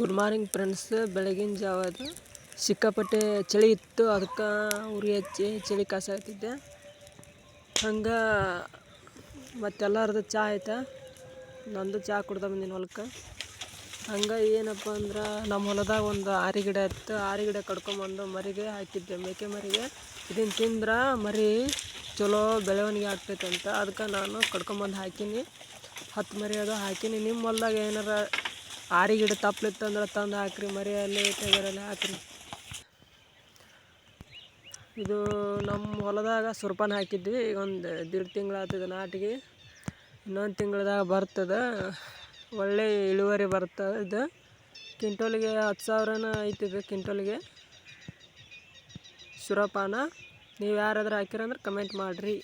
Good morning friends. ಬೆಳಗಿನ ಜಾವದ ಸಿಕ್ಕಾಪಟ್ಟೆ ಚಳಿ ಇತ್ತು. ಅದಕ್ಕೆ ಉರಿ ಹಚ್ಚಿ ಚಳಿ ಕಾಸಾಗ್ತಿದ್ದೆ ಹಂಗೆ ಮತ್ತೆಲ್ಲರದ್ದು ಚಾ ಆಯ್ತಾ? ನಂದು ಚಾ ಕುಡ್ದೆ ಬಂದಿನ ಹೊಲಕ್ಕೆ. ಹಂಗೆ ಏನಪ್ಪ ಅಂದ್ರೆ ನಮ್ಮ ಹೊಲದಾಗ ಒಂದು ಆರಿ ಗಿಡ ಇತ್ತು. ಆರಿ ಗಿಡ ಕಡ್ಕೊಂಬಂದು ಮರಿಗೆ ಹಾಕಿದ್ದೆ. ಮೇಕೆ ಮರಿಗೆ. ಇದನ್ನು ತಿಂದ್ರೆ ಮರಿ ಚಲೋ ಬೆಳವಣಿಗೆ ಆಗ್ತೈತೆ ಅಂತ ಅದಕ್ಕೆ ನಾನು ಕಡ್ಕೊಂಬಂದು ಹಾಕೀನಿ. ಹತ್ತು ಮರಿ ಅದು ಹಾಕೀನಿ. ನಿಮ್ಮ ಹೊಲ್ದಾಗ ಏನಾರ ಆರಿ ಗಿಡ ತಪ್ಪಲಿತ್ತಂದ್ರೆ ತಂದು ಹಾಕ್ರಿ ಮರಿಯಲ್ಲಿ ಟಗರಲ್ಲಿ ಹಾಕ್ರಿ. ಇದು ನಮ್ಮ ಹೊಲದಾಗ ಸುರ್ಪಾನ ಹಾಕಿದ್ವಿ, ಈಗ ಒಂದು ದೀಡ್ ತಿಂಗಳು ನಾಟಿಗೆ. ಇನ್ನೊಂದು ತಿಂಗಳದಾಗ ಬರ್ತದೆ. ಒಳ್ಳೆ ಇಳುವರಿ ಬರ್ತದೆ. ಇದು ಕ್ವಿಂಟೋಲಿಗೆ ಹತ್ತು ಸಾವಿರನ ಐತಿದೆ ಕ್ವಿಂಟೋಲಿಗೆ ಸುರಪಾನ, ನೀವು ಯಾರಾದರೂ ಹಾಕಿರಂದ್ರೆ ಕಮೆಂಟ್ ಮಾಡಿರಿ.